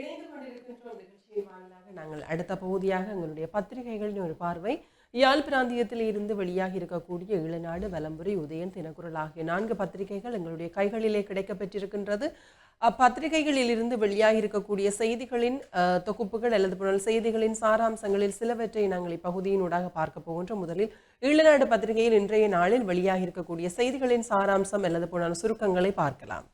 இணைந்து வாயிலாக நாங்கள் அடுத்த பகுதியாக எங்களுடைய பத்திரிகைகளின் ஒரு பார்வை யாழ் பிராந்தியத்தில் இருந்து வெளியாகி இருக்கக்கூடிய இளநாடு வலம்புரி உதயன் தினக்குரல் ஆகிய நான்கு பத்திரிகைகள் எங்களுடைய கைகளிலே கிடைக்கப்பெற்றிருக்கின்றது அப்பத்திரிகைகளில் இருந்து வெளியாகி இருக்கக்கூடிய செய்திகளின் தொகுப்புகள் அல்லது புனல் செய்திகளின் சாராம்சங்களில் சிலவற்றை நாங்கள் இப்பகுதியினூடாக பார்க்க போகின்றோம். முதலில் ஈழநாடு பத்திரிகையில் இன்றைய நாளில் வெளியாகி இருக்கக்கூடிய செய்திகளின் சாராம்சம் அல்லது புனல் சுருக்கங்களை பார்க்கலாம்.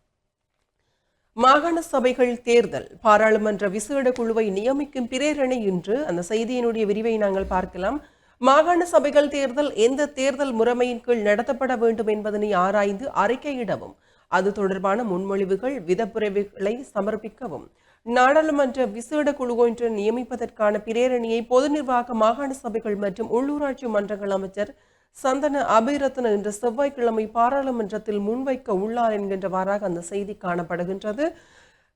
மாகாண சபைகள் தேர்தல். பாராளுமன்ற விசேட குழுவை நியமிக்கும் பிரேரணை இன்று. அந்த செய்தியினுடைய விரிவை நாங்கள் பார்க்கலாம். மாகாண சபைகள் தேர்தல் எந்த தேர்தல் முறைமையின் கீழ் நடத்தப்பட வேண்டும் என்பதனை ஆராய்ந்து அறிக்கையிடவும் அது தொடர்பான முன்மொழிவுகள் விதப்புறவுகளை சமர்ப்பிக்கவும். நாடாளுமன்ற விசேட குழு ஒன்று நியமிப்பதற்கான பிரேரணையை பொது நிர்வாக மாகாண சபைகள் மற்றும் உள்ளூராட்சி மன்றங்கள் அமைச்சர் சந்தன அபிரத்ன இன்று செவ்வாய்க்கிழமை பாராளுமன்றத்தில் முன்வைக்க உள்ளார் என்கின்றவாறாக அந்த செய்தி காணப்படுகின்றது.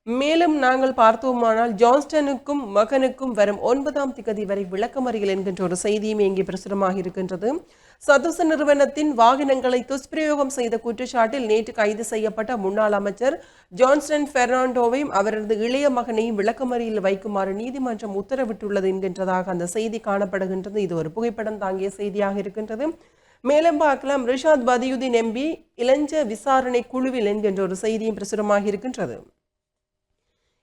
மேலும் நாங்கள் பார்த்தோமானால் ஜான்ஸ்டனுக்கும் மகனுக்கும் வரும் ஒன்பதாம் திகதி வரை விளக்கமறியல் என்கின்ற ஒரு செய்தியும் இங்கே பிரசுரமாக இருக்கின்றது. சதுச நிறுவனத்தின் வாகனங்களை துஷ்பிரயோகம் செய்த குற்றச்சாட்டில் நேற்று கைது செய்யப்பட்ட முன்னாள் அமைச்சர் ஜான்ஸ்டன் பெர்னாண்டோவையும் அவரது இளைய மகனையும் விளக்கமறியில் வைக்குமாறு நீதிமன்றம் உத்தரவிட்டுள்ளது என்கின்றதாக அந்த செய்தி காணப்படுகின்றது. இது ஒரு புகைப்படம் தாங்கிய செய்தியாக இருக்கின்றது. மேலும் பார்க்கலாம் ரிஷாத் பதியுதீன் எம்பி இளஞ்ச விசாரணை குழுவில் என்கின்ற ஒரு செய்தியும் பிரசுரமாக இருக்கின்றது.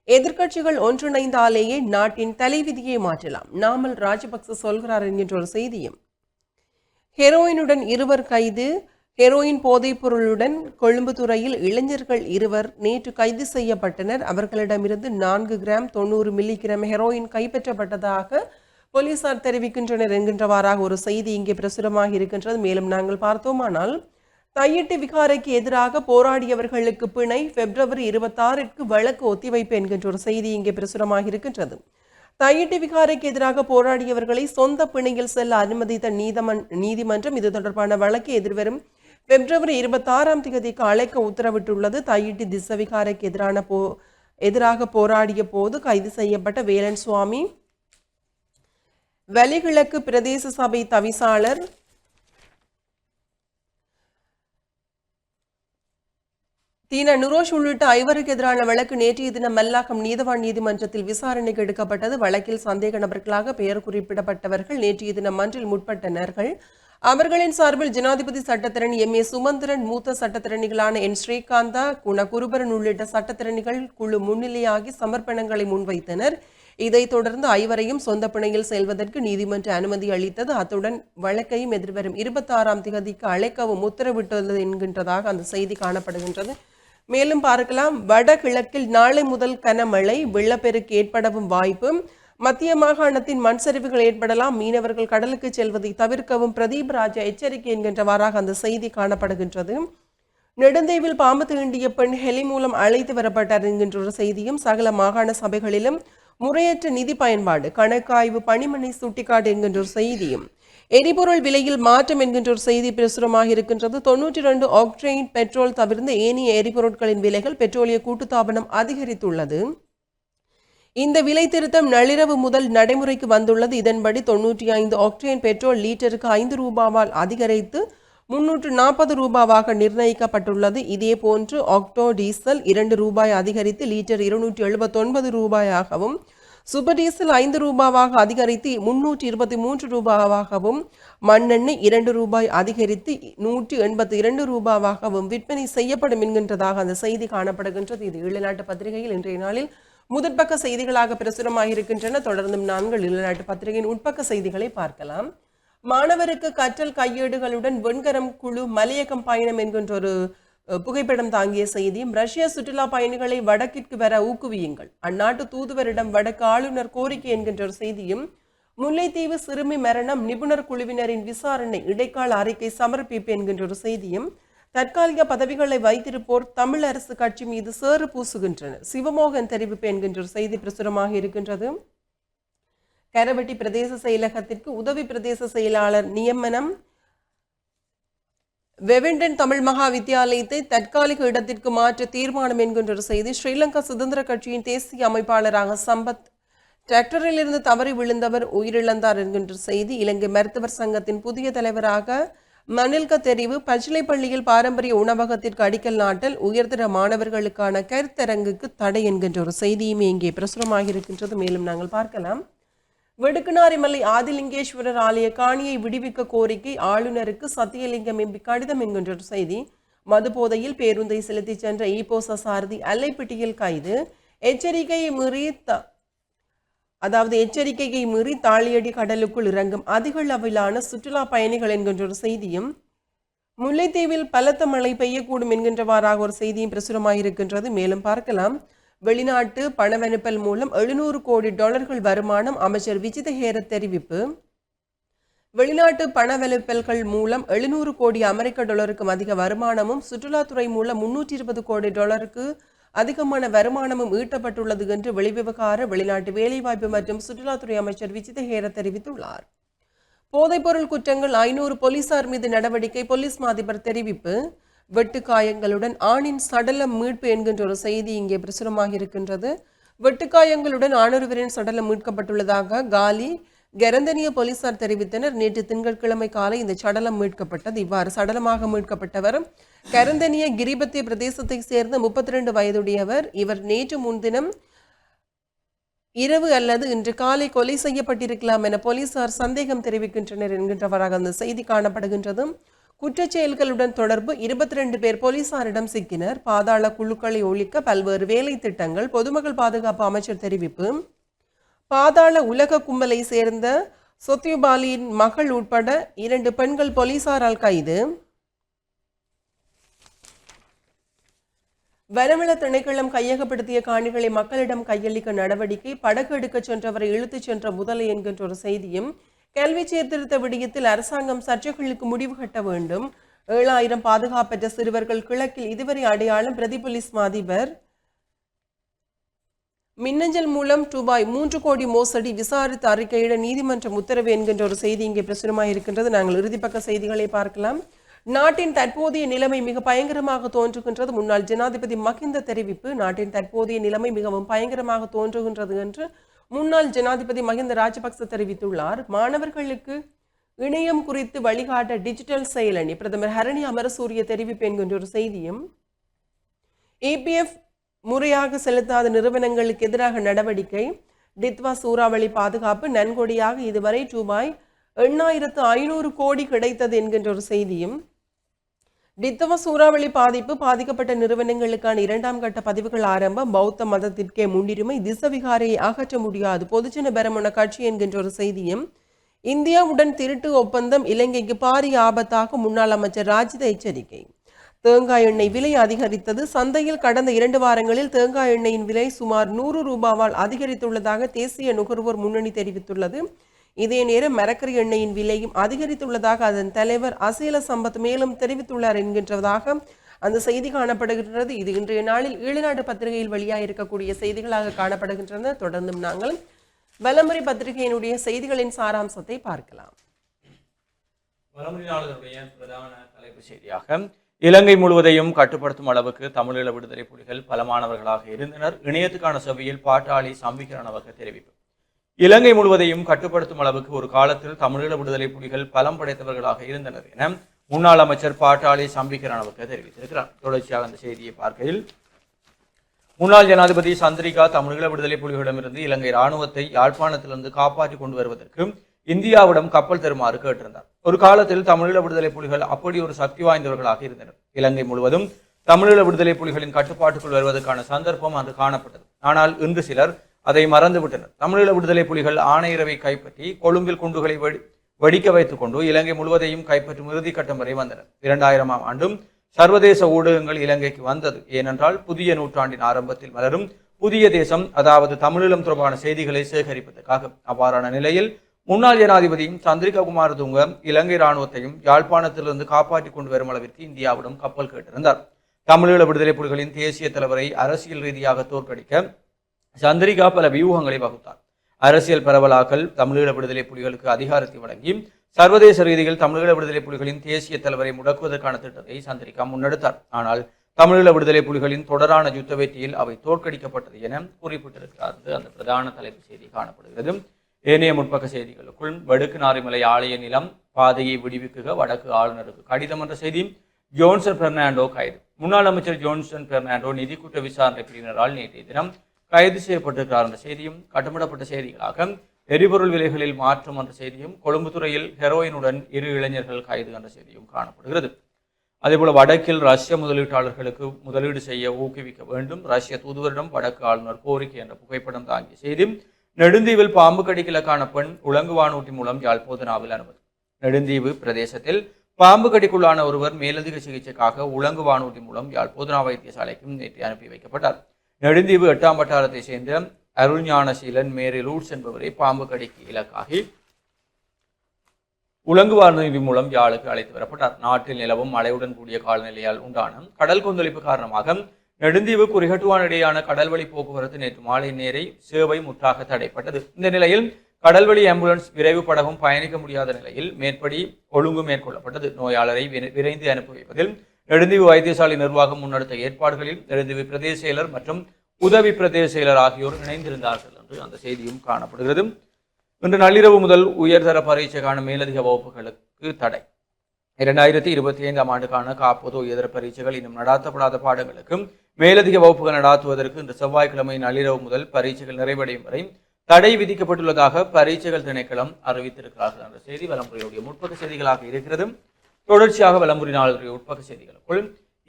எதிர்க்கட்சிகள் ஒன்றிணைந்தாலேயே நாட்டின் தலைவிதியை மாற்றலாம். நாமல் ராஜபக்ச சொல்கிறார் என்கின்ற ஒரு செய்தியும். ஹெரோயினுடன் இருவர் கைது ஹெரோயின் போதைப்பொருளுடன் கொழும்புத்துறையில் இளைஞர்கள் இருவர் நேற்று கைது செய்யப்பட்டனர். அவர்களிடமிருந்து நான்கு கிராம் தொண்ணூறு மில்லிகிராம் ஹெரோயின் கைப்பற்றப்பட்டதாக போலீசார் தெரிவிக்கின்றனர் என்கின்றவாறாக ஒரு செய்தி இங்கே பிரசுரமாக இருக்கின்றது. மேலும் நாங்கள் பார்த்தோமானால் தையிட்டு விகாரைக்கு எதிராக போராடியவர்களுக்கு பிணை பிப்ரவரி இருபத்தாறிற்கு வழக்கு ஒத்திவைப்பு என்கின்ற ஒரு செய்தி இங்கே பிரசுரமாக இருக்கின்றது. தையிட்டு விகாரைக்கு எதிராக போராடியவர்களை சொந்த பிணையில் செல்ல அனுமதித்த நீதமன் நீதிமன்றம் இது தொடர்பான வழக்கு எதிர்வரும் பிப்ரவரி இருபத்தாறாம் தேதிக்கு அழைக்க உத்தரவிட்டுள்ளது. தையிட்டு திசவிகாரைக்கு எதிரான போ எதிராக போராடிய போது கைது செய்யப்பட்ட வேலன் சுவாமி. வலிகிழக்கு பிரதேச சபை தவிசாளர் தீன நுரோஷ் உள்ளிட்ட ஐவருக்கு எதிரான வழக்கு நேற்றைய தினம் மல்லாக்கம் நீதவான் நீதிமன்றத்தில் விசாரணைக்கு எடுக்கப்பட்டது. வழக்கில் சந்தேக நபர்களாக பெயர் குறிப்பிடப்பட்டவர்கள் நேற்றைய தினம் மன்றில் முற்பட்டனர்கள். அவர்களின் சார்பில் ஜனாதிபதி சட்டத்திரணி எம் ஏ சுமந்திரன் மூத்த சட்டத்திரணிகளான என் ஸ்ரீகாந்தா குண குருபரன் உள்ளிட்ட சட்டத்திரணிகள் குழு முன்னிலையாகி சமர்ப்பணங்களை முன்வைத்தனர். இதைத் தொடர்ந்து ஐவரையும் சொந்த பிணையில் செல்வதற்கு நீதிமன்ற அனுமதி அளித்தது. அத்துடன் வழக்கையும் எதிர்வரும் இருபத்தாறாம் திகதிக்கு அழைக்கவும் உத்தரவிட்டுள்ளது என்கின்றதாக அந்த செய்தி காணப்படுகின்றது. மேலும் பார்க்கலாம். வடகிழக்கில் நாளை முதல் கனமழை வெள்ளப்பெருக்கு ஏற்படவும் வாய்ப்பு. மத்திய மாகாணத்தின் மண் சரிவுகள் ஏற்படலாம். மீனவர்கள் கடலுக்கு செல்வதை தவிர்க்கவும் பிரதீப் ராஜா எச்சரிக்கை என்கின்றவாறாக அந்த செய்தி காணப்படுகின்றது. நெடுந்தீவில் பாம்பு தீண்டிய பெண் ஹெலி மூலம் அழைத்து வரப்பட்டார் என்கின்ற ஒரு செய்தியும் சகல மாகாண சபைகளிலும் முறையற்ற நிதி பயன்பாடு கணக்காய்வு பணிமனை சுட்டிக்காட்டு என்கின்ற ஒரு செய்தியும் எரிபொருள் விலையில் மாற்றம் என்கின்ற ஒரு செய்தி பிரசுரமாக இருக்கின்றது. தொன்னூற்றி ரெண்டு ஆக்ட்ரெயின் பெட்ரோல் தவிர்ந்த ஏனைய எரிபொருட்களின் விலைகள் பெட்ரோலிய கூட்டுத்தாபனம் அதிகரித்துள்ளது. இந்த விலை திருத்தம் நள்ளிரவு முதல் நடைமுறைக்கு வந்துள்ளது. இதன்படி தொன்னூற்றி ஐந்து ஆக்டேன் பெட்ரோல் லீட்டருக்கு ஐந்து ரூபாவால் அதிகரித்து முன்னூற்று நாற்பது ரூபாவாக நிர்ணயிக்கப்பட்டுள்ளது. இதே போன்று ஆக்டோ டீசல் இரண்டு ரூபாய் அதிகரித்து லீட்டர் இருநூற்றி எழுபத்தொன்பது ரூபாயாகவும் சூப்பர் டீசல் ஐந்து ரூபாவாக அதிகரித்து முன்னூற்றி இருபத்தி மூன்று ரூபாவாகவும் மண்ணெண்ணெய் இரண்டு ரூபாய் அதிகரித்து நூற்றி எண்பத்தி இரண்டு ரூபாவாகவும் விற்பனை செய்யப்படும் என்கின்றதாக அந்த செய்தி காணப்படுகின்றது. இது ஈழநாட்டு பத்திரிகையில் இன்றைய நாளில் முதற்பக்க செய்திகளாக பிரசுரமாக இருக்கின்றன தொடர்ந்தும் நாங்கள் ஈழநாட்டு பத்திரிகையின் உட்பக்க செய்திகளை பார்க்கலாம். மாணவருக்கு கற்றல் கையேடுகளுடன் வெண்கரம் குழு மலையகம் பயணம் என்கின்ற ஒரு புகைப்படம் தாங்கிய செய்தியும் ரஷ்ய சுற்றுலா பயணிகளை வடக்கிற்கு வர ஊக்குவியுங்கள். அந்நாட்டு தூதுவரிடம் வடக்கு ஆளுநர் கோரிக்கை என்கின்ற ஒரு செய்தியும் முல்லைத்தீவு சிறுமி மரணம் நிபுணர் குழுவினரின் விசாரணை இடைக்கால அறிக்கை சமர்ப்பிப்பு என்கின்ற ஒரு செய்தியும் தற்காலிக பதவிகளை வைத்திருப்போர் தமிழ் அரசு கட்சி மீது சேறு பூசுகின்றனர். சிவமோகன் தெரிவிப்பு என்கின்ற ஒரு செய்தி பிரசுரமாக இருக்கின்றது. கரவட்டி பிரதேச செயலகத்திற்கு உதவி பிரதேச செயலாளர் நியமனம் வெவிண்டன் தமிழ் மகா வித்தியாலயத்தை தற்காலிக இடத்திற்கு மாற்ற தீர்மானம் என்கின்ற ஒரு செய்தி ஸ்ரீலங்கா சுதந்திர கட்சியின் தேசிய அமைப்பாளராக சம்பத் டிராக்டரில் இருந்து தவறி விழுந்தவர் உயிரிழந்தார் என்கின்ற செய்தி. இலங்கை மருத்துவர் சங்கத்தின் புதிய தலைவராக மணில்க தெரிவு பச்சிலைப்பள்ளியில் பாரம்பரிய உணவகத்திற்கு அடிக்கல் நாட்டல் உயர்தர மாணவர்களுக்கான கருத்தரங்குக்கு தடை என்கின்ற ஒரு செய்தியுமே இங்கே பிரசுரமாக இருக்கின்றது மேலும் நாங்கள் பார்க்கலாம். வெடுக்குனாரிமலை ஆதிலிங்கேஸ்வரர் ஆலய காணியை விடுவிக்க கோரிக்கை ஆளுநருக்கு சத்தியலிங்கம் எம்பி கடிதம் என்கின்ற ஒரு செய்தி. மதுபோதையில் பேருந்தை செலுத்தி சென்ற ஈபோச சாரதி அல்லைப்பிட்டியில் கைது. எச்சரிக்கையை மீறி த அதாவது எச்சரிக்கையை மீறி தாளியடி கடலுக்குள் இறங்கும் அதிக அளவிலான சுற்றுலா பயணிகள் என்கின்ற ஒரு செய்தியும் முல்லைத்தீவில் பலத்த மழை பெய்யக்கூடும் என்கின்றவாறாக ஒரு செய்தியும் பிரசுரமாயிருக்கின்றது. மேலும் பார்க்கலாம். வெளிநாட்டு பணவனுப்பல் மூலம் எழுநூறு கோடி டாலர்கள் வருமானம் அமைச்சர் விஜித ஹேரத் தெரிவிப்பு. வெளிநாட்டு பணவெலுப்பல்கள் மூலம் எழுநூறு கோடி அமெரிக்க டாலருக்கும் அதிக வருமானமும் சுற்றுலாத்துறை மூலம் முன்னூற்றி இருபது கோடி டாலருக்கு அதிகமான வருமானமும் ஈட்டப்பட்டுள்ளது என்று வெளிவிவகார வெளிநாட்டு வேலைவாய்ப்பு மற்றும் சுற்றுலாத்துறை அமைச்சர் விஜித ஹேரத் தெரிவித்துள்ளார் போதைப்பொருள் குற்றங்கள் ஐநூறு போலீசார் மீது நடவடிக்கை போலீஸ் மாதிபர் தெரிவிப்பு. வெட்டுக்காயங்களுடன் ஆணின் சடலம் மீட்பு என்கின்ற ஒரு செய்தி இங்கே பிரசுரமாக இருக்கின்றது. வெட்டுக்காயங்களுடன் ஆணொருவரின் சடலம் மீட்கப்பட்டுள்ளதாக காலி கெரந்தனிய போலீசார் தெரிவித்தனர். நேற்று திங்கட்கிழமை காலை இந்த சடலம் மீட்கப்பட்டது. இவ்வாறு சடலமாக மீட்கப்பட்டவர் கரந்தனிய கிரிபத்திய பிரதேசத்தை சேர்ந்த முப்பத்தி ரெண்டு வயதுடையவர். இவர் நேற்று முன்தினம் இரவு அல்லது இன்று காலை கொலை செய்யப்பட்டிருக்கலாம் என போலீசார் சந்தேகம் தெரிவிக்கின்றனர் என்கின்றவராக அந்த செய்தி காணப்படுகின்றது குற்றச்செயல்களுடன் தொடர்பு இருபத்தி ரெண்டு பேர் போலீசாரிடம் சிக்கினர். பாதாள குழுக்களை ஒழிக்க பல்வேறு வேலை திட்டங்கள் பொதுமக்கள் பாதுகாப்பு அமைச்சர் தெரிவிப்பு. பாதாள உலக கும்பலை சேர்ந்த சொத்யுபாலியின் மகள் உட்பட இரண்டு பெண்கள் போலீசாரால் கைது. வனவள திணைக்களம் கையகப்படுத்திய காணிகளை மக்களிடம் கையளிக்க நடவடிக்கை படகு எடுக்கச் சென்றவரை இழுத்துச் சென்ற முதலை என்கின்ற ஒரு செய்தியும் கல்வி சீர்திருத்த விடயத்தில் அரசாங்கம் சர்ச்சைகளுக்கு முடிவு கட்ட வேண்டும். ஏழாயிரம் பாதுகாப்பற்ற சிறுவர்கள் கிழக்கில் இதுவரை அடையாளம் பிரதிபலிஸ் மாதிபர். மின்னஞ்சல் மூலம் ரூபாய் மூன்று கோடி மோசடி விசாரித்து அறிக்கையிட நீதிமன்றம் உத்தரவு என்கின்ற ஒரு செய்தி இங்கே பிரசுரமாக இருக்கின்றது. நாங்கள் இறுதிப்பக்க செய்திகளை பார்க்கலாம். நாட்டின் தற்போதைய நிலைமை மிக பயங்கரமாக தோன்றுகின்றது. முன்னாள் ஜனாதிபதி மகிந்த தெரிவிப்பு நாட்டின் தற்போதைய நிலைமை மிகவும் பயங்கரமாக தோன்றுகின்றது என்று முன்னாள் ஜனாதிபதி மகிந்த ராஜபக்ச தெரிவித்துள்ளார். மாணவர்களுக்கு இணையம் குறித்து வழிகாட்ட டிஜிட்டல் செயலணி பிரதமர் ஹரணி அமரசூரிய தெரிவிப்பு என்கின்ற ஒரு செய்தியும் இபிஎஃப் முறையாக செலுத்தாத நிறுவனங்களுக்கு எதிராக நடவடிக்கை டித்வா சூறாவளி பாதுகாப்பு நன்கொடியாக இதுவரை ரூபாய் எண்ணாயிரத்து ஐநூறு கோடி கிடைத்தது என்கின்ற ஒரு செய்தியும் டித்தவ சூறாவளி பாதிப்பு பாதிக்கப்பட்ட நிறுவனங்களுக்கான இரண்டாம் கட்ட பதிவுகள் ஆரம்பம். பௌத்த மதத்திற்கே முன்னுரிமை திசவிகாரையை அகற்ற முடியாது. பொதுஜன பெரமுன கட்சி என்கின்ற ஒரு செய்தியும் இந்தியாவுடன் திருட்டு ஒப்பந்தம் இலங்கைக்கு பாரிய ஆபத்தாக முன்னாள் அமைச்சர் ராஜித எச்சரிக்கை. தேங்காய் எண்ணெய் விலை அதிகரித்தது. சந்தையில் கடந்த இரண்டு வாரங்களில் தேங்காய் எண்ணெயின் விலை சுமார் நூறு ரூபாவால் அதிகரித்துள்ளதாக தேசிய நுகர்வோர் முன்னணி தெரிவித்துள்ளது. இதே நேரம் மரக்கரி எண்ணெயின் விலையும் அதிகரித்துள்ளதாக அதன் தலைவர் அசேல சம்பத் மேலும் தெரிவித்துள்ளார் என்கின்றதாக அந்த செய்தி காணப்படுகின்றது. இது இன்றைய நாளில் ஈழநாடு பத்திரிகையில் வெளியாயிருக்கக்கூடிய செய்திகளாக காணப்படுகின்றன. தொடர்ந்தும் நாங்கள் வலமுறை பத்திரிகையினுடைய செய்திகளின் சாராம்சத்தை பார்க்கலாம். பிரதான தலைப்புச் செய்தியாக இலங்கை முழுவதையும் கட்டுப்படுத்தும் அளவுக்கு தமிழீழ விடுதலை புலிகள் பல மாணவர்களாக இருந்தனர். இணையத்துக்கான சபையில் பாட்டாளி சம்பிகரணவக தெரிவிப்பு இலங்கை முழுவதையும் கட்டுப்படுத்தும் அளவுக்கு ஒரு காலத்தில் தமிழீழ விடுதலை புலிகள் பலம் படைத்தவர்களாக இருந்தனர் என முன்னாள் அமைச்சர் பாட்டாளி சம்பிகரணவக தெரிவித்திருக்கிறார். தொடர்ச்சியாக அந்த செய்தியை பார்க்கையில் முன்னாள் ஜனாதிபதி சந்திரிகா தமிழீழ விடுதலை புலிகளிடமிருந்து இலங்கை ராணுவத்தை யாழ்ப்பாணத்திலிருந்து காப்பாற்றி கொண்டு வருவதற்கு இந்தியாவிடம் கப்பல் தருமாறு கேட்டிருந்தார். ஒரு காலத்தில் தமிழீழ விடுதலை புலிகள் அப்படி ஒரு சக்தி வாய்ந்தவர்களாக இருந்தனர். இலங்கை முழுவதும் தமிழீழ விடுதலை புலிகளின் கட்டுப்பாட்டுக்குள் வருவதற்கான சந்தர்ப்பம் அன்று காணப்பட்டது. ஆனால் இன்று சிலர் அதை மறந்துவிட்டனர் தமிழீழ விடுதலை புலிகள் ஆணையரவை கைப்பற்றி கொழும்பில் குண்டுகளை வெடி வெடிக்க வைத்துக் கொண்டு இலங்கை முழுவதையும் கைப்பற்றும் இறுதிக்கட்டம் வரை வந்தனர். இரண்டாயிரமாம் ஆண்டும் சர்வதேச ஊடகங்கள் இலங்கைக்கு வந்தது. ஏனென்றால் புதிய நூற்றாண்டின் ஆரம்பத்தில் மலரும் புதிய தேசம் அதாவது தமிழீழம் தொடர்பான செய்திகளை சேகரிப்பதற்காக. அவ்வாறான நிலையில் முன்னாள் ஜனாதிபதியும் சந்திரிகா குமார் துங்க இலங்கை ராணுவத்தையும் யாழ்ப்பாணத்திலிருந்து காப்பாற்றி கொண்டு வரும் அளவிற்கு இந்தியாவிடம் கப்பல் கேட்டிருந்தார். தமிழீழ விடுதலை புலிகளின் தேசிய தலைவரை அரசியல் ரீதியாக தோற்கடிக்க சந்திரிகா பல வியூகங்களை வகுத்தார். அரசியல் பரவலாக்கல் தமிழீழ விடுதலை புலிகளுக்கு அதிகாரத்தை வழங்கி சர்வதேச ரீதியில் தமிழீழ விடுதலை புலிகளின் தேசிய தலைவரை முடக்குவதற்கான திட்டத்தை சந்திரிகா முன்னெடுத்தார். ஆனால் தமிழீழ விடுதலை புலிகளின் தொடரான யுத்த வெற்றியில் அவை தோற்கடிக்கப்பட்டது என குறிப்பிட்டிருக்கிறார் அந்த பிரதான தலைப்பு செய்தி காணப்படுகிறது. ஏனைய முற்பக்க செய்திகளுக்குள் வடுக்கு நாரிமலை ஆலய நிலம் பாதையை விடுவிக்குக வடக்கு ஆளுநருக்கு கடிதம் என்ற செய்தி ஜோன்சன் பெர்னாண்டோ கைது. முன்னாள் அமைச்சர் ஜோன்சன் பெர்னாண்டோ நிதி குற்ற விசாரணை பிரிவினரால் நேற்றைய தினம் கைது செய்யப்பட்டிருக்கிறார் என்ற செய்தியும் கட்டுமிடப்பட்ட செய்திகளாக எரிபொருள் விலைகளில் மாற்றம் என்ற செய்தியும் கொழும்பு துறையில் ஹெரோயினுடன் இரு இளைஞர்கள் கைது என்ற செய்தியும் காணப்படுகிறது. அதேபோல வடக்கில் ரஷ்ய முதலீட்டாளர்களுக்கு முதலீடு செய்ய ஊக்குவிக்க வேண்டும். ரஷ்ய தூதுவரிடம் வடக்கு ஆளுநர் கோரிக்கை என்ற புகைப்படம் தாங்கிய செய்தி நெடுந்தீவில் பாம்பு கடிக்கிலக்கான பெண் உலங்கு வானூட்டி மூலம் யாழ்போதனாவில் அனுமதி. நெடுந்தீவு பிரதேசத்தில் பாம்பு கடிக்குள்ளான ஒருவர் மேலதிக சிகிச்சைக்காக உலங்கு வானூட்டி மூலம் யாழ்ப்போதனா வைத்தியசாலைக்கும் நேற்று அனுப்பி வைக்கப்பட்டார். நெடுந்தீவு எட்டாம் வட்டாரத்தை சேர்ந்த அருள்ஞானசீலன் மேரி லூட்ஸ் என்பவரை பாம்பு கடிக்கு இலக்காகி உலங்குவார் நீதி மூலம் யாழுக்கு அழைத்து வரப்பட்டார். நாட்டில் நிலவும் மழையுடன் கூடிய காலநிலையால் உண்டான கடல் கொந்தளிப்பு காரணமாக நெடுந்தீவு குறிகட்டுவான் இடையான கடல்வழி போக்குவரத்து நேற்று மாலை நேரை சேவை முற்றாக தடைப்பட்டது. இந்த நிலையில் கடல்வழி ஆம்புலன்ஸ் விரைவு படகும் பயணிக்க முடியாத நிலையில் மேற்படி ஒழுங்கு மேற்கொள்ளப்பட்டது. நோயாளரை விரைந்து அனுப்பி வைப்பதில் நெடுந்தீவு வைத்தியசாலை நிர்வாகம் முன்னெடுத்த ஏற்பாடுகளில் நெடுந்தீவு பிரதேச செயலர் மற்றும் உதவி பிரதேச செயலர் ஆகியோர் இணைந்திருந்தார்கள் என்று அந்த செய்தியும் காணப்படுகிறது. இன்று நள்ளிரவு முதல் உயர்தர பரீட்சைக்கான மேலதிக வகுப்புகளுக்கு தடை. இரண்டாயிரத்தி இருபத்தி ஐந்தாம் ஆண்டுக்கான காப்போது உயர்தர பரீட்சைகள் இன்னும் நடாத்தப்படாத பாடங்களுக்கும் மேலதிக வகுப்புகள் நடாத்துவதற்கு இன்று செவ்வாய்க்கிழமை நள்ளிரவு முதல் பரீட்சைகள் நிறைவடையும் வரை தடை விதிக்கப்பட்டுள்ளதாக பரீட்சைகள் திணைக்களம் அறிவித்திருக்கிறார்கள். என்ற செய்தி வலம்புரியுடைய முற்பக்க செய்திகளாக இருக்கிறது. தொடர்ச்சியாக வலம்புரி உட்பக செய்திகளுக்குள்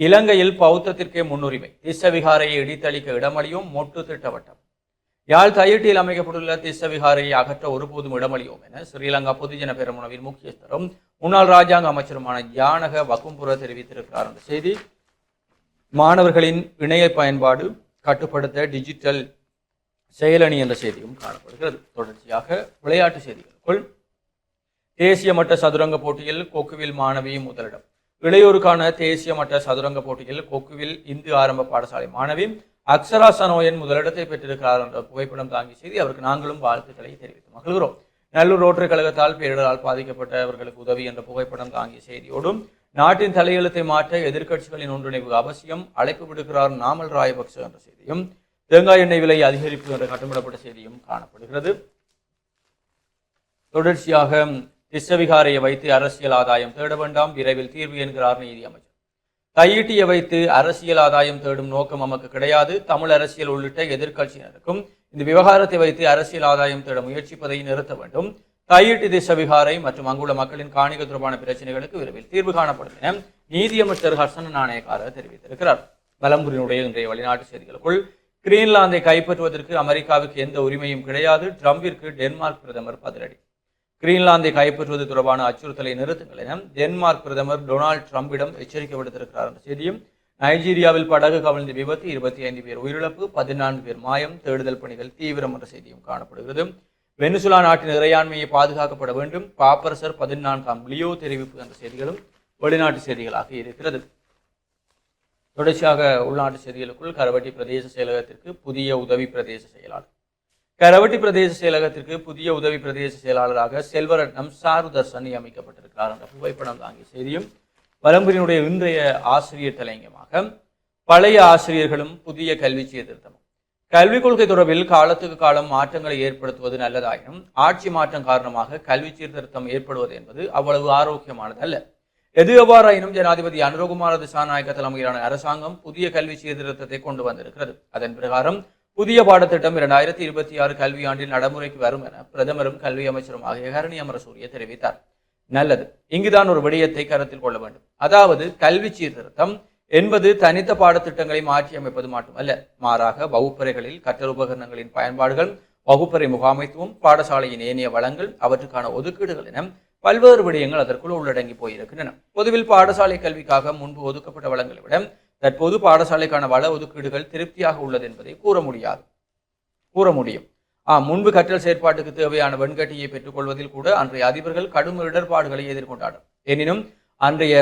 இலங்கையில் பௌத்தத்திற்கே முன்னுரிமை. திசவிகாரையை இடித்தளிக்க இடமளியும் மொட்டு திட்டவட்டம். யாழ் தையிட்டியில் அமைக்கப்பட்டுள்ள திசவிகாரையை அகற்ற ஒருபோதும் இடமளியும் என ஸ்ரீலங்கா பொதுஜன பெரமுனவின் முக்கியஸ்தரும் முன்னாள் ராஜாங்க அமைச்சருமான ஜானக வக்கும்புர தெரிவித்திருக்கிறார் என்ற செய்தி. மாணவர்களின் இணைய பயன்பாடு கட்டுப்படுத்த டிஜிட்டல் செயலணி என்ற செய்தியும் காணப்படுகிறது. தொடர்ச்சியாக விளையாட்டு செய்திகளுக்குள் தேசிய மட்ட சதுரங்க போட்டியில் கொக்குவில் மாணவி முதலிடம். இளையோருக்கான தேசிய மட்ட சதுரங்க போட்டியில் கொக்குவில் இந்து ஆரம்ப பாடசாலை மாணவி அக்ஷரா சனோயன் முதலிடத்தை பெற்றிருக்கிறார் என்ற புகைப்படம் தாங்கிய செய்தி அவருக்கு நாங்களும் வாழ்த்துக்களை தெரிவித்து மகிழ்கிறோம். நல்லூர் ரோட்டரி கழகத்தால் பேரிடரால் பாதிக்கப்பட்டவர்களுக்கு உதவி என்ற புகைப்படம் தாங்கிய செய்தியோடும் நாட்டின் தலையெழுத்தை மாற்ற எதிர்க்கட்சிகளின் ஒன்றிணைவு அவசியம் அழைப்பு விடுக்கிறார் நாமல் ராயபக்ச என்ற செய்தியும் தேங்காய் எண்ணெய் விலை அதிகரிப்பு என்ற கட்டுமிடப்பட்ட செய்தியும் காணப்படுகிறது. தொடர்ச்சியாக திஸ்ஸவிகாரையை வைத்து அரசியல் ஆதாயம் தேட வேண்டாம் விரைவில் தீர்வு என்கிறார் நீதி அமைச்சர். கையீட்டியை வைத்து அரசியல் ஆதாயம் தேடும் நோக்கம் நமக்கு கிடையாது. தமிழ் அரசியல் உள்ளிட்ட எதிர்க்கட்சியினருக்கும் இந்த விவகாரத்தை வைத்து அரசியல் ஆதாயம் தேட முயற்சிப்பதை நிறுத்த வேண்டும். கையீட்டு திசவிகாரை மற்றும் அங்குள்ள மக்களின் காணிக தொடர்பான பிரச்சனைகளுக்கு விரைவில் தீர்வு காணப்படும் என நீதியமைச்சர் ஹர்சன நாணயக்கார தெரிவித்திருக்கிறார். பலம்புரியினுடைய இன்றைய வெளிநாட்டு செய்திகளுக்குள் கிரீன்லாந்தை கைப்பற்றுவதற்கு அமெரிக்காவுக்கு எந்த உரிமையும் கிடையாது. ட்ரம்பிற்கு டென்மார்க் பிரதமர் பதிலடி. கிரீன்லாந்தை கைப்பற்றுவது தொடர்பான அச்சுறுத்தலை நிறுத்துங்கள் என டென்மார்க் பிரதமர் டொனால்ட் ட்ரம்பிடம் எச்சரிக்கை விடுத்திருக்கிறார் என்ற செய்தியும் நைஜீரியாவில் படகு கவிழ்ந்த விபத்து இருபத்தி ஐந்து பேர் உயிரிழப்பு பதினான்கு பேர் மாயம் தேடுதல் பணிகள் தீவிரம் என்ற செய்தியும் காணப்படுகிறது. வெனிசுலா நாட்டின் இறையாண்மையை பாதுகாக்கப்பட வேண்டும். பாப்பரசர் பதினான்காம் லியோ தெரிவிப்பு என்ற செய்திகளும் வெளிநாட்டு செய்திகளாக இருக்கிறது. தொடர்ச்சியாக உள்நாட்டு செய்திகளுக்குள் கரவட்டி பிரதேச செயலகத்திற்கு புதிய உதவி பிரதேச செயலாளர் கரவட்டி பிரதேச செயலகத்திற்கு புதிய உதவி பிரதேச செயலாளராக செல்வரட்னம் சாருதர்சன் நியமிக்கப்பட்டிருக்கிறார். என்ற புகைப்படம் தாங்கிய செய்தியும். பரம்பரினுடைய இன்றைய ஆசிரியர் தலையங்கமாக பழைய ஆசிரியர்களும் புதிய கல்வி சீர்திருத்தமும். கல்விக் கொள்கை தொடர்பில் காலத்துக்கு காலம் மாற்றங்களை ஏற்படுத்துவது நல்லதாயினும் ஆட்சி மாற்றம் காரணமாக கல்வி சீர்திருத்தம் ஏற்படுவது என்பது அவ்வளவு ஆரோக்கியமானதல்ல. எது எவ்வாறாயினும் ஜனாதிபதி அனுரகுமார திசாநாயக்க தலைமையிலான அரசாங்கம் புதிய கல்வி சீர்திருத்தத்தை கொண்டு வந்திருக்கிறது. அதன் பிரகாரம் புதிய பாடத்திட்டம் இரண்டாயிரத்தி இருபத்தி ஆறு கல்வியாண்டில் நடைமுறைக்கு வரும் என பிரதமரும் கல்வி அமைச்சரும் ஆகிய ஹரணி அமரசூரிய தெரிவித்தார். நல்லது. இங்குதான் ஒரு விடயத்தை கருத்தில் கொள்ள வேண்டும். அதாவது கல்வி சீர்திருத்தம் என்பது தனித்த பாடத்திட்டங்களை மாற்றி அமைப்பது மட்டுமல்ல மாறாக வகுப்பறைகளில் கற்றல் உபகரணங்களின் பயன்பாடுகள் வகுப்பறை முகாமைத்துவம் பாடசாலையின் ஏனைய வளங்கள் அவற்றுக்கான ஒதுக்கீடுகள் என பல்வேறு விடயங்கள் அதற்குள் உள்ளடங்கி போயிருக்கின்றன. பொதுவில் பாடசாலை கல்விக்காக முன்பு ஒதுக்கப்பட்ட வளங்களை விட தற்போது பாடசாலைக்கான வள ஒதுக்கீடுகள் திருப்தியாக உள்ளது என்பதை கூற முடியாது. கூற முடியும். ஆம் முன்பு கற்றல் செயற்பாட்டுக்கு தேவையான வெண்கட்டியை பெற்றுக்கொள்வதில் கூட அன்றைய அதிபர்கள் கடும் இடர்பாடுகளை எதிர்கொண்டார்கள். எனினும் அன்றைய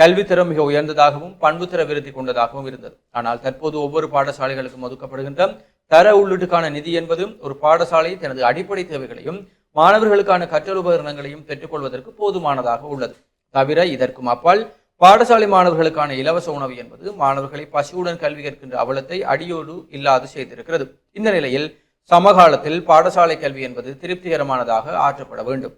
கல்வித்திறம் மிக உயர்ந்ததாகவும் பண்புத்திற விருத்தி கொண்டதாகவும் இருந்தது. ஆனால் தற்போது ஒவ்வொரு பாடசாலைகளுக்கும் ஒதுக்கப்படுகின்ற தர உள்ளீட்டுக்கான நிதி என்பது ஒரு பாடசாலை தனது அடிப்படை தேவைகளையும் மாணவர்களுக்கான கற்றல் உபகரணங்களையும் பெற்றுக்கொள்வதற்கு போதுமானதாக உள்ளது. தவிர இதற்கும் அப்பால் பாடசாலை மாணவர்களுக்கான இலவச உணவு என்பது மாணவர்களை பசியுடன் கல்வி கற்கின்ற அவலத்தை அடியோடு இல்லாது செய்திருக்கிறது. இந்த நிலையில் சமகாலத்தில் பாடசாலை கல்வி என்பது திருப்திகரமானதாக ஆற்றப்பட வேண்டும்.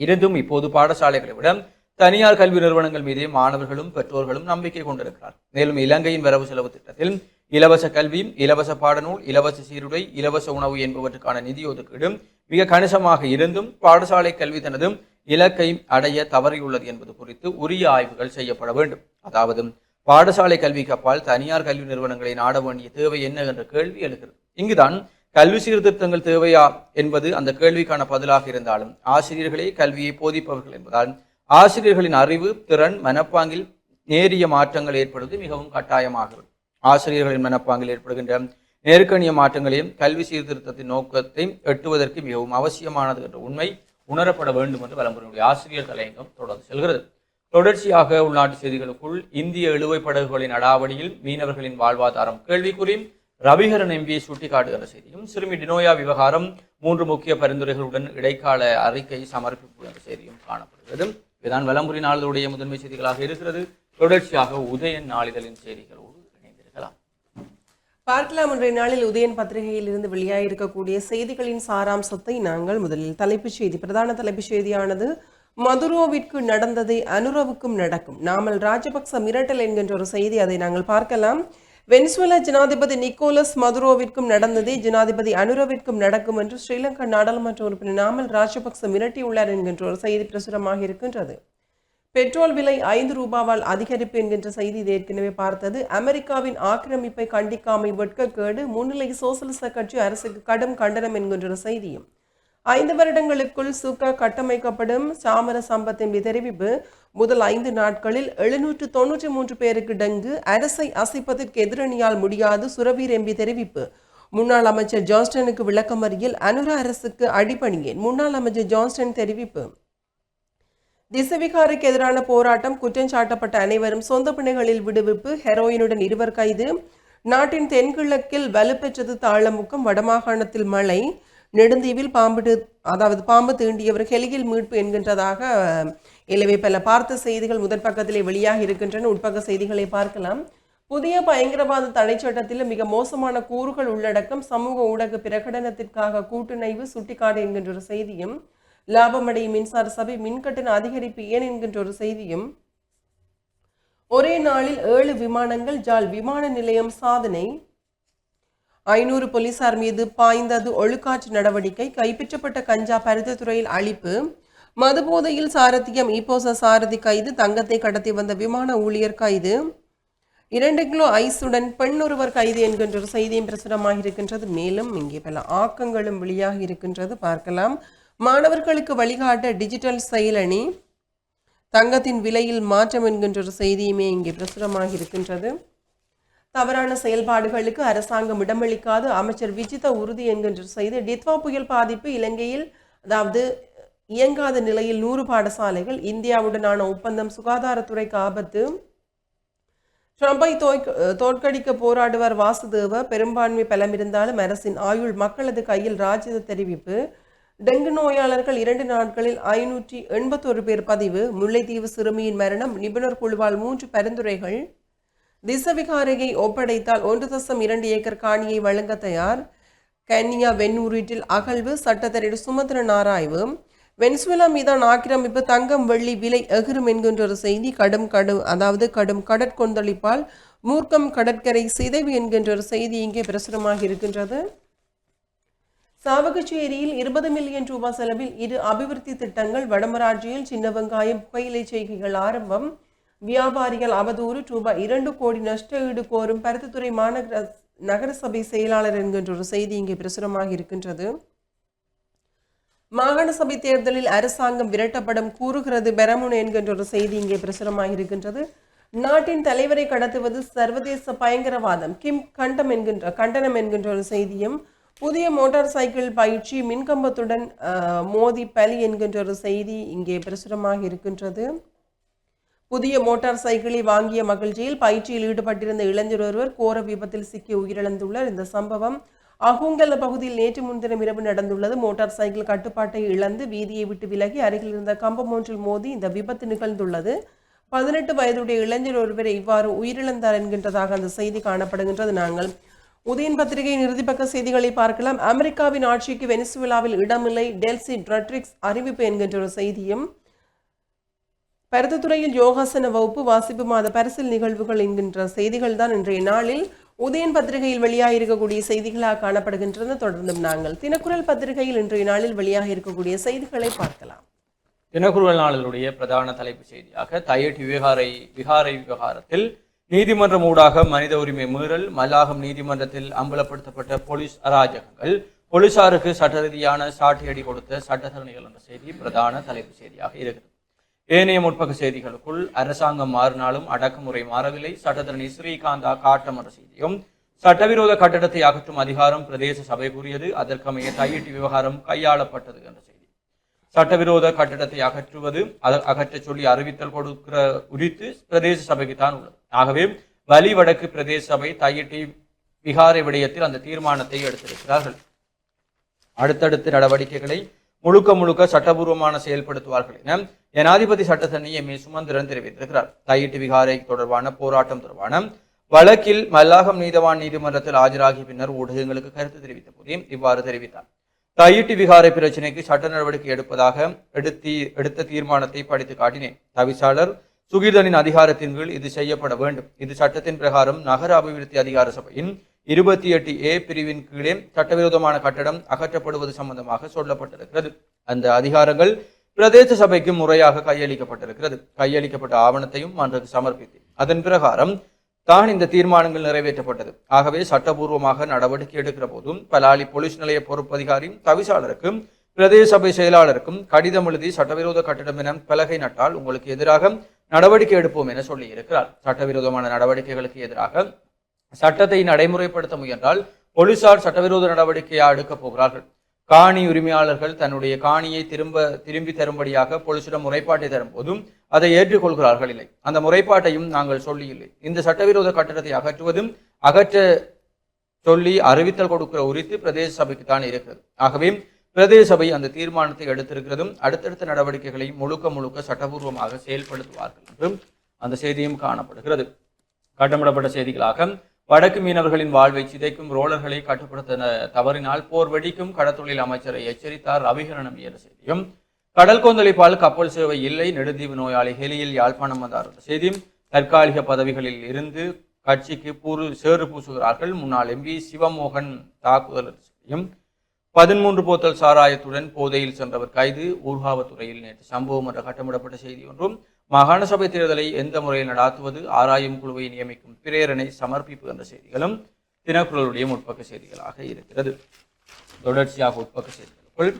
இருந்தும் இப்போது பாடசாலைகளை விட தனியார் கல்வி நிறுவனங்கள் மீது மாணவர்களும் பெற்றோர்களும் நம்பிக்கை கொண்டிருக்கிறார். மேலும் இலங்கையின் வரவு செலவு திட்டத்தில் இலவச கல்வி இலவச பாடநூல் இலவச சீருடை இலவச உணவு என்பவற்றுக்கான நிதி ஒதுக்கீடு மிக கணிசமாக இருந்தும் பாடசாலை கல்வி தனது இலக்கை அடைய தவறியுள்ளது என்பது குறித்து உரிய ஆய்வுகள் செய்யப்பட வேண்டும். அதாவது பாடசாலை கல்விக்கு அப்பால் தனியார் கல்வி நிறுவனங்களை நாட வேண்டிய தேவை என்ன என்ற கேள்வி எழுகிறது. இங்குதான் கல்வி சீர்திருத்தங்கள் தேவையா என்பது அந்த கேள்விக்கான பதிலாக இருந்தாலும் ஆசிரியர்களே கல்வியை போதிப்பவர்கள் என்பதால் ஆசிரியர்களின் அறிவு திறன் மனப்பாங்கில் நேரிய மாற்றங்கள் ஏற்படுவது மிகவும் கட்டாயமாகிறது. ஆசிரியர்களின் மனப்பாங்கில் ஏற்படுகின்ற நேர்கணிய மாற்றங்களையும் கல்வி சீர்திருத்தத்தின் நோக்கத்தை எட்டுவதற்கு மிகவும் அவசியமானது என்ற உண்மை உணரப்பட வேண்டும் என்று வலம்புரியுடைய ஆசிரியர் தலையங்கம் தொடர்ந்து செல்கிறது. தொடர்ச்சியாக உள்நாட்டு செய்திகளுக்குள் இந்திய இழுவை படகுகளின் அடாவடியில் மீனவர்களின் வாழ்வாதாரம் கேள்விக்குறி ரவிகரன் எம்பியை சுட்டிக்காட்டுகிற செய்தியும் சிறுமி டினோயா விவகாரம் மூன்று முக்கிய பரிந்துரைகளுடன் இடைக்கால அறிக்கை சமர்ப்பிப்புள்ள செய்தியும் காணப்படுகிறது. இதுதான் வலம்புரி நாளிதழுடைய முதன்மை செய்திகளாக இருக்கிறது. தொடர்ச்சியாக உதயன் நாளிதழின் செய்திகள் பார்க்கலாம் இன்றைய நாளில் உதயன் பத்திரிகையில் இருந்து வெளியாயிருக்கக்கூடிய செய்திகளின் சாராம்சத்தை நாங்கள் முதலில் தலைப்புச் செய்தி பிரதான தலைப்புச் செய்தியானது மதுரோவிற்கு நடந்ததை அனுரவுக்கும் நடக்கும். நாமல் ராஜபக்ச மிரட்டல் என்கின்ற ஒரு செய்தி அதை நாங்கள் பார்க்கலாம். வெனிசுவலா ஜனாதிபதி நிக்கோலஸ் மதுரோவிற்கும் நடந்ததே ஜனாதிபதி அனுரவிற்கும் நடக்கும் என்று ஸ்ரீலங்கா நாடாளுமன்ற உறுப்பினர் நாமல் ராஜபக்ச மிரட்டியுள்ளார் என்கின்ற ஒரு செய்தி பிரசுரமாக இருக்கின்றது. பெட்ரோல் விலை ஐந்து ரூபாவால் அதிகரிப்பு என்கின்ற செய்தி இது ஏற்கனவே பார்த்தது. அமெரிக்காவின் ஆக்கிரமிப்பை கண்டிக்காமை வெட்கக்கேடு முன்னிலை சோசலிச கட்சி அரசுக்கு கடும் கண்டனம் என்கின்ற செய்தியும். ஐந்து வருடங்களுக்குள் சுக கட்டமைக்கப்படும் சாமர சம்பத்தின் தெரிவிப்பு முதல் ஐந்து நாட்களில் எழுநூற்று தொன்னூற்றி மூன்று பேருக்கு டெங்கு அரசை அசைப்பதற்கு எதிரணியால் முடியாது சுரவீர் எம்பி தெரிவிப்பு. முன்னாள் அமைச்சர் ஜான்ஸ்டனுக்கு விளக்கமறியில் அனுர அரசுக்கு அடிபணியேன் முன்னாள் அமைச்சர் ஜான்ஸ்டன் தெரிவிப்பு. திசவிகாருக்கு எதிரான போராட்டம் குற்றம் சாட்டப்பட்ட அனைவரும் சொந்த பிணைகளில் விடுவிப்பு ஹெரோயினுடன் இருவர் கைது. நாட்டின் தென்கிழக்கில் வலுப்பெற்றது தாளமுக்கம் வடமாகாணத்தில் மழை. நெடுந்தீவில் பாம்பு அதாவது பாம்பு தீண்டியவர் ஹெலியில் மீட்பு என்கின்றதாக எனவே பல பார்த்த செய்திகள் முதற் பக்கத்திலே வெளியாக இருக்கின்றன. உட்பக்க செய்திகளை பார்க்கலாம். புதிய பயங்கரவாத தடை சட்டத்தில் மிக மோசமான கூறுகள் உள்ளடக்கம் சமூக ஊடக பிரகடனத்திற்காக கூட்டுணைவு சுட்டிக்காடு என்கின்ற ஒரு செய்தியும் லாபமடையும் மின்சார சபை மின்கட்டண அதிகரிப்பு ஏன் என்கின்ற ஒரு செய்தியும் ஒரே நாளில் ஏழு விமானங்கள் ஜால் விமான நிலையம் சாதனை. ஐநூறு போலீசார் மீது பாய்ந்தது ஒழுக்காற்று நடவடிக்கை கைப்பற்றப்பட்ட கஞ்சா பருத்தத்துறையில் அழிப்பு. மதுபோதையில் சாரதியம் இப்போச சாரதி கைது தங்கத்தை கடத்தி வந்த விமான ஊழியர் கைது. இரண்டு கிலோ ஐஸுடன் பெண் ஒருவர் கைது என்கின்ற ஒரு செய்தியும் பிரசுரமாக இருக்கின்றது மேலும் இங்கே பல ஆக்கங்களும் வெளியாக இருக்கின்றது பார்க்கலாம். மாணவர்களுக்கு வழிகாட்ட டிஜிட்டல் செயலணி தங்கத்தின் விலையில் மாற்றம் என்கின்ற ஒரு செய்தியுமே இங்கே பிரசுரமாக இருக்கின்றது. தவறான செயல்பாடுகளுக்கு அரசாங்கம் இடமளிக்காது. அமைச்சர் விஜித உறுதி என்கின்ற செய்தி டித்வா புயல் பாதிப்பு இலங்கையில் அதாவது இயங்காத நிலையில் நூறு பாடசாலைகள் இந்தியாவுடனான ஒப்பந்தம் சுகாதாரத்துறைக்கு ஆபத்து. ட்ரம்பை தோற்கடிக்க போராடுவார் வாசுதேவ. பெரும்பான்மை பலம் இருந்தாலும் அரசின் ஆயுள் மக்களது கையில் ராஜித தெரிவிப்பு. டெங்கு நோயாளர்கள் இரண்டு நாட்களில் ஐநூற்றி எண்பத்தொரு பேர் பதிவு முல்லைத்தீவு சிறுமியின் மரணம் நிபுணர் குழுவால் மூன்று பரிந்துரைகள் திசவிகாரியை ஒப்படைத்தால் ஒன்று தசம் இரண்டு ஏக்கர் காணியை வழங்க தயார் கன்னியா வெண்ணூரீட்டில் அகழ்வு சட்டத்தரடி சுமந்திரன் ஆராய்வு வெனிசுவேலா மீதான ஆக்கிரமிப்பு தங்கம் வெள்ளி விலை எகிரும் என்கின்ற ஒரு செய்தி கடும் கடும் அதாவது கடும் கடற்கொந்தளிப்பால் மூர்க்கம் கடற்கரை சிதைவு என்கின்ற ஒரு செய்தி இங்கே பிரசுரமாக இருக்கின்றது. சாவகச்சேரியில் இருபது மில்லியன் ரூபாய் செலவில் இரு அபிவிருத்தி திட்டங்கள் வடமராட்சியில் சின்ன வெங்காயம் புகையிலை செய்கைகள் ஆரம்பம். வியாபாரிகள் அவதூறு ரூபாய் இரண்டு கோடி நஷ்ட ஈடு கோரும் பருத்தித்துறை மாநகர நகரசபை செயலாளர் என்கின்ற ஒரு செய்தி இங்கே பிரசுரமாக இருக்கின்றது. மாகாண சபை தேர்தலில் அரசாங்கம் விரட்டப்படும் கூறுகிறது. பெரமுன் என்கின்ற ஒரு செய்தி இங்கே பிரசுரமாக இருக்கின்றது. நாட்டின் தலைவரை கடத்துவது சர்வதேச பயங்கரவாதம். கிம் கண்டம் என்கின்ற கண்டனம் என்கின்ற ஒரு செய்தியும் புதிய மோட்டார் சைக்கிள் பயிற்சி மின்கம்பத்துடன் மோதி பலி என்கின்ற ஒரு செய்தி இங்கே பிரசுரமாக இருக்கின்றது. புதிய மோட்டார் சைக்கிளை வாங்கிய மகிழ்ச்சியில் பயிற்சியில் ஈடுபட்டிருந்த இளைஞர் ஒருவர் கோர விபத்தில் சிக்கி உயிரிழந்துள்ளார். இந்த சம்பவம் அகுங்கல பகுதியில் நேற்று முன்தினம் இரவு நடந்துள்ளது. மோட்டார் சைக்கிள் கட்டுப்பாட்டை இழந்து வீதியை விட்டு விலகி அருகில் இருந்த கம்பம் ஒன்றில் மோதி இந்த விபத்து நிகழ்ந்துள்ளது. பதினெட்டு வயதுடைய இளைஞர் ஒருவர் இவ்வாறு உயிரிழந்தார் என்கின்றதாக அந்த செய்தி காணப்படுகின்றது. நாங்கள் உதயன் பத்திரிகையின் இறுதிப்பக்க செய்திகளை பார்க்கலாம். அமெரிக்காவின் ஆட்சிக்கு வெனிசுவேலாவில் இடமில்லை. டெல்சி ட்ரட்ரிக்ஸ் அறிவிப்பு என்கின்ற ஒரு செய்தியும் பருத்தத்துறையில் யோகாசன வகுப்பு வாசிப்பு மாத பரிசில் நிகழ்வுகள் என்கின்ற செய்திகள் தான் இன்றைய நாளில் உதயன் பத்திரிகையில் வெளியாக இருக்கக்கூடிய செய்திகளாக காணப்படுகின்றன. தொடர்ந்தும் நாங்கள் தினக்குரல் பத்திரிகையில் இன்றைய நாளில் வெளியாக இருக்கக்கூடிய செய்திகளை பார்க்கலாம். தினக்குரல் நாளினுடைய பிரதான தலைப்பு செய்தியாக தையட் விகாரை விகாரை விவகாரத்தில் நீதிமன்றம் ஊடாக மனித உரிமை மீறல் மல்லாகம் நீதிமன்றத்தில் அம்பலப்படுத்தப்பட்ட போலீஸ் அராஜகங்கள். போலீசாருக்கு சட்ட ரீதியான சாட்டியடி கொடுத்த சட்டத்தரணிகள் என்ற செய்தி பிரதான தலைப்பு செய்தியாக இருக்கிறது. ஏனைய முற்பக்க செய்திகளுக்குள் அரசாங்கம் மாறினாலும் அடக்குமுறை மாறவில்லை. சட்டத்தரணி ஸ்ரீகாந்தா காட்டம் என்ற செய்தியும் சட்டவிரோத கட்டடத்தை அகற்றும் அதிகாரம் பிரதேச சபை கூறியது. அதற்கமைய தையீட்டு விவகாரம் கையாளப்பட்டது என்ற செய்தி. சட்டவிரோத கட்டடத்தை அகற்றுவது அகற்ற அகற்றச் சொல்லி அறிவித்தல் கொடுக்கிற குறித்து பிரதேச சபைக்கு தான் உள்ளது. ஆகவே வலி வடக்கு பிரதேச சபை தையிட்டி விகாரை விடயத்தில் அந்த தீர்மானத்தை எடுத்திருக்கிறார்கள். அடுத்தடுத்த நடவடிக்கைகளை முழுக்க முழுக்க சட்டபூர்வமான செயல்படுத்துவார்கள் என ஜனாதிபதி சட்டத்தண்ணி மே சுமந்திரன் தெரிவித்திருக்கிறார். தையிட்டு விகாரை தொடர்பான போராட்டம் தொடர்பான வழக்கில் மல்லாகம் நீதவான் நீதிமன்றத்தில் ஆஜராகிய பின்னர் ஊடகங்களுக்கு கருத்து தெரிவித்த போதே இவ்வாறு தெரிவித்தார். தையிட்டு விகார பிரச்சினைக்கு சட்ட நடவடிக்கை எடுப்பதாக எடுத்தி எடுத்த தீர்மானத்தை படித்து காட்டினேன். தவிசாளர் சுகீர்தனின் அதிகாரத்தின் கீழ் இது செய்யப்பட வேண்டும். இது சட்டத்தின் பிரகாரம் நகர அபிவிருத்தி அதிகார சபையின் இருபத்தி எட்டு ஏ பிரிவின் கீழே சட்டவிரோதமான கட்டடம் அகற்றப்படுவது சம்பந்தமாக சொல்லப்பட்டிருக்கிறது. அந்த அதிகாரங்கள் பிரதேச சபைக்கு முறையாக கையளிக்கப்பட்டிருக்கிறது. கையளிக்கப்பட்ட ஆவணத்தையும் மன்றக்கு சமர்ப்பித்தேன். அதன் பிரகாரம் தான் இந்த தீர்மானங்கள் நிறைவேற்றப்பட்டது. ஆகவே சட்டபூர்வமாக நடவடிக்கை எடுக்கிற போதும் பலாலி போலீஸ் நிலைய பொறுப்பதிகாரி தவிசாளருக்கும் பிரதேச சபை செயலாளருக்கும் கடிதம் எழுதி சட்டவிரோத கட்டிடம் என பலகை நட்டால் உங்களுக்கு எதிராக நடவடிக்கை எடுப்போம் என சொல்லி இருக்கிறார் சட்டவிரோதமான நடவடிக்கைகளுக்கு எதிராக சட்டத்தை நடைமுறைப்படுத்த முயன்றால் போலீசார் சட்டவிரோத நடவடிக்கையா எடுக்கப் போகிறார்கள். காணி உரிமையாளர்கள் தன்னுடைய காணியை திரும்ப திரும்பி தரும்படியாக போலீசிடம் முறைப்பாட்டை தரும் போதும் அதை ஏற்றுக்கொள்கிறார்கள் இல்லை. அந்த முறைப்பாட்டையும் நாங்கள் சொல்லி இல்லை இந்த சட்டவிரோத கட்டடத்தை அகற்றுவதும் அகற்ற சொல்லி அறிவித்தல் கொடுக்கிற உரித்து பிரதேச சபைக்கு தான் இருக்கிறது. ஆகவே பிரதேச சபை அந்த தீர்மானத்தை எடுத்திருக்கிறதும் அடுத்தடுத்த நடவடிக்கைகளை முழுக்க முழுக்க சட்டபூர்வமாக செயல்படுத்துவார்கள் என்றும் அந்த செய்தியும் காணப்படுகிறது. கட்டமிடப்பட்ட செய்திகளாக வடக்கு மீனவர்களின் வாழ்வை சிதைக்கும் ரோலர்களை கட்டுப்படுத்த தவறினால் போர் வெடிக்கும் கடற்தொழில் அமைச்சரை எச்சரித்தார் ரவிகரணம் என்ற செய்தியும் கடல் கொந்தளிப்பால் கப்பல் சேவை இல்லை நெடுந்தீவு நோயாளி ஹெலியில் யாழ்ப்பாணம் வந்தார் செய்தியும். தற்காலிக பதவிகளில் இருந்து கட்சிக்கு பூரு சேறு பூசுகிறார்கள். முன்னாள் எம்பி சிவமோகன் தாக்குதல் என்ற செய்தியும். பதிமூன்று போத்தல் சாராயத்துடன் போதையில் சென்றவர் கைது. ஊர்காவத்துறையில் நேற்று சம்பவம் என்ற கட்டமிடப்பட்ட செய்தி ஒன்றும். மாகாண சபை தேர்தலை எந்த முறையில் நடாத்துவது? ஆராயும் குழுவை நியமிக்கும் பிரேரணை சமர்ப்பிப்பு என்ற செய்திகளும் தினக்குரலுடைய முற்பக்க செய்திகளாக இருக்கிறது. தொடர்ச்சியாக உட்பக்க செய்திகளுக்குள்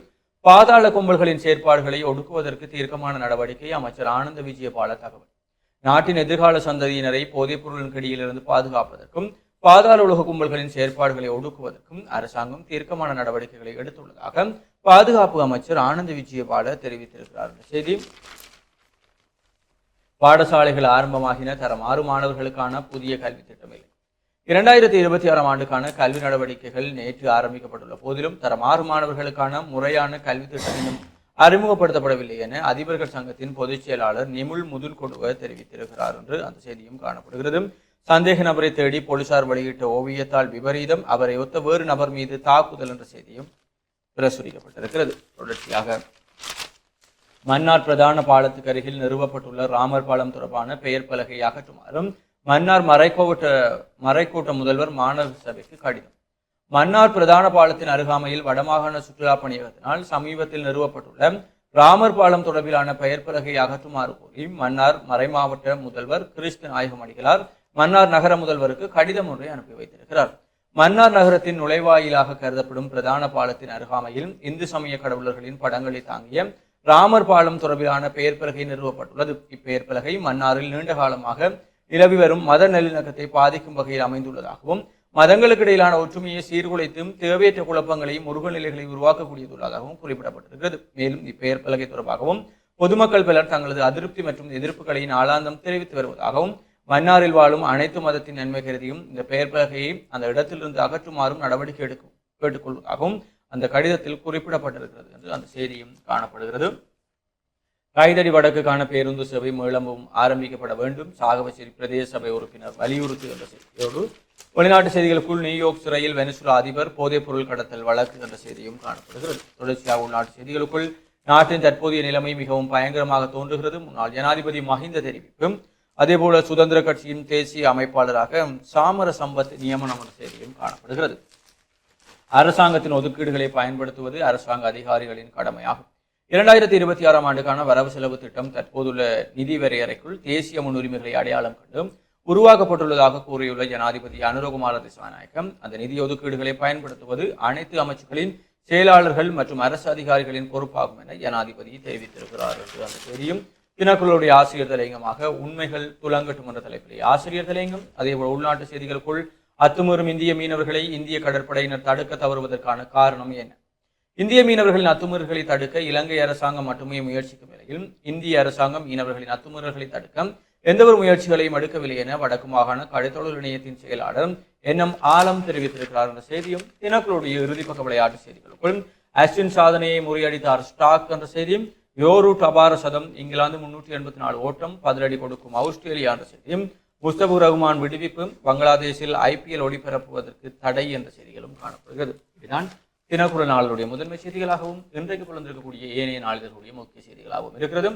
பாதாள கும்பல்களின் செயற்பாடுகளை ஒடுக்குவதற்கு தீர்க்கமான நடவடிக்கை அமைச்சர் ஆனந்த விஜயபால தகவல். நாட்டின் எதிர்கால சந்ததியினரை போதைப் பொருளின் கடியிலிருந்து பாதுகாப்பதற்கும் பாதாள உலக கும்பல்களின் செயற்பாடுகளை ஒடுக்குவதற்கும் அரசாங்கம் தீர்க்கமான நடவடிக்கைகளை எடுத்துள்ளதாக பாதுகாப்பு அமைச்சர் ஆனந்த விஜயபால தெரிவித்திருக்கிறார். செய்தி பாடசாலைகள் ஆரம்பமாகின. தரம் ஆறு மாணவர்களுக்கான புதிய கல்வி திட்டமில்லை இரண்டாயிரத்தி இருபத்தி ஆறாம் ஆண்டுக்கான கல்வி நடவடிக்கைகள் நேற்று ஆரம்பிக்கப்பட்டுள்ள போதிலும் தரம் ஆறு மாணவர்களுக்கான முறையான கல்வி திட்டம் இன்னும் அறிமுகப்படுத்தப்படவில்லை என அதிபர்கள் சங்கத்தின் பொதுச் செயலாளர் நிமுல் முதுல் கொடுவ தெரிவித்திருக்கிறார் என்று அந்த செய்தியும் காணப்படுகிறது. சந்தேக நபரை தேடி போலீசார் வெளியிட்ட ஓவியத்தால் விபரீதம் அவரை ஒத்த வேறு நபர் மீது தாக்குதல் என்ற செய்தியும் பிரசுரிக்கப்பட்டிருக்கிறது. தொடர்ச்சியாக மன்னார் பிரதான பாலத்துக்கு அருகில் நிறுவப்பட்டுள்ள ராமர் பாலம் தொடர்பான பெயர் பலகை அகற்றுமாறும் மன்னார் மறைக்கோட்ட மறைக்கோட்ட முதல்வர் மாணவ சபைக்கு கடிதம். மன்னார் பிரதான பாலத்தின் அருகாமையில் வடமாகாண சுற்றுலா பணியகத்தினால் சமீபத்தில் நிறுவப்பட்டுள்ள ராமர் பாலம் தொடர்பிலான பெயர் பலகை அகற்றுமாறு கோரி மன்னார் மறைமாவட்ட முதல்வர் கிறிஸ்து நாயகம் அடிகளார் மன்னார் நகர முதல்வருக்கு கடிதம் ஒன்றை அனுப்பி வைத்திருக்கிறார். மன்னார் நகரத்தின் நுழைவாயிலாக கருதப்படும் பிரதான பாலத்தின் அருகாமையில் இந்து சமய கடவுளர்களின் படங்களை தாங்கிய ராமர் பாலம் தொடர்பிலான பெயர் பலகை நிறுவப்பட்டுள்ளது. இப்பெயர் பலகை மன்னாரில் நீண்ட காலமாக நிலவி வரும் மத நல்லிணக்கத்தை பாதிக்கும் வகையில் அமைந்துள்ளதாகவும் மதங்களுக்கு இடையிலான ஒற்றுமையை சீர்குலைத்தும் தேவையற்ற குழப்பங்களையும் முருக நிலைகளை உருவாக்கக்கூடியதுள்ளதாகவும் குறிப்பிடப்பட்டிருக்கிறது. மேலும் இப்பெயர் பலகை தொடர்பாகவும் பொதுமக்கள் பலர் தங்களது அதிருப்தி மற்றும் எதிர்ப்புகளை நாளாந்தம் தெரிவித்து வருவதாகவும் மன்னாரில் வாழும் அனைத்து மதத்தின் நன்மை கருதியும் இந்த பெயர் பலகையை அந்த இடத்திலிருந்து அகற்றுமாறும் நடவடிக்கை எடுக்கும் கேட்டுக்கொள்வதாகவும் அந்த கடிதத்தில் குறிப்பிடப்பட்டிருக்கிறது என்று அந்த செய்தியும் காணப்படுகிறது. கைதடி வடக்குக்கான பேருந்து சேவை மீளமும் ஆரம்பிக்கப்பட வேண்டும். சாகவச்சேரி பிரதேச சபை உறுப்பினர் வலியுறுத்து என்ற செய்தியோடு வெளிநாட்டு செய்திகளுக்குள் நியூயார்க் சிறையில் வெனிசுலா அதிபர் போதைப் பொருள் கடத்தல் வழக்கு என்ற செய்தியும் காணப்படுகிறது. தொடர்ச்சியாக உள்நாட்டு செய்திகளுக்குள் நாட்டின் தற்போதைய நிலைமை மிகவும் பயங்கரமாக தோன்றுகிறது. முன்னாள் ஜனாதிபதி மஹிந்த தெரிவிப்பும் அதேபோல சுதந்திர கட்சியின் தேசிய அமைப்பாளராக சாமர சம்பத் நியமனம் என்ற செய்தியும் காணப்படுகிறது. அரசாங்கத்தின் ஒதுக்கீடுகளை பயன்படுத்துவது அரசாங்க அதிகாரிகளின் கடமையாகும். இரண்டாயிரத்தி இருபத்தி ஆறாம் ஆண்டுக்கான வரவு செலவு திட்டம் தற்போதுள்ள நிதி வரையறைக்குள் தேசிய முன்னுரிமைகளை அடையாளம் கண்டு உருவாக்கப்பட்டுள்ளதாக கூறியுள்ள ஜனாதிபதி அனுரகுமார திசாநாயக்கம் அந்த நிதி ஒதுக்கீடுகளை பயன்படுத்துவது அனைத்து அமைச்சுகளின் செயலாளர்கள் மற்றும் அரசு அதிகாரிகளின் பொறுப்பாகும் என ஜனாதிபதி தெரிவித்திருக்கிறார் என்று அந்த செய்தியும் தினக்குழுடைய ஆசிரியர் தலையங்கமாக உண்மைகள் துலங்கட்டும் என்ற தலைப்பிலே ஆசிரியர் தலையங்கம் அதேபோல் உள்நாட்டு செய்திகளுக்குள் அத்துமீறும் இந்திய மீனவர்களை இந்திய கடற்படையினர் தடுக்க தவறுவதற்கான காரணம் என்ன? இந்திய மீனவர்களின் அத்துமீறல்களை தடுக்க இலங்கை அரசாங்கம் மட்டுமே முயற்சிக்கும் நிலையில் இந்திய அரசாங்கம் மீனவர்களின் அத்துமீறல்களை தடுக்க எந்தவொரு முயற்சிகளையும் எடுக்கவில்லை என வடக்கு மாகாண கடைத்தொழில் இணையத்தின் செயலாளர் என் ஆலம் தெரிவித்திருக்கிறார் என்ற செய்தியும் தினக்களுடைய இறுதிப்பக்க விளையாட்டு செய்திகளுக்குள் அஸ்டின் சாதனையை முறியடித்தார் ஸ்டாக் என்ற செய்தியும் யோரூட் அபார சதம் இங்கிலாந்து முன்னூற்றி எண்பத்தி நாலு ஓட்டம் பதிலடி கொடுக்கும் ஆஸ்திரேலியா என்ற செய்தியும் முஸ்தபுர் ரஹ்மான் விடுவிப்பு பங்களாதேஷில் ஐபிஎல் ஒளிபரப்புவதற்கு தடை என்ற செய்திகளும் காணப்படுகிறது. இதுதான் தினக்குரல் நாளுடைய முதன்மை செய்திகளாகவும் இன்றைக்கு புலந்திருக்கக்கூடிய ஏனைய நாளிதழ்களுடைய முக்கிய செய்திகளாகவும் இருக்கிறது.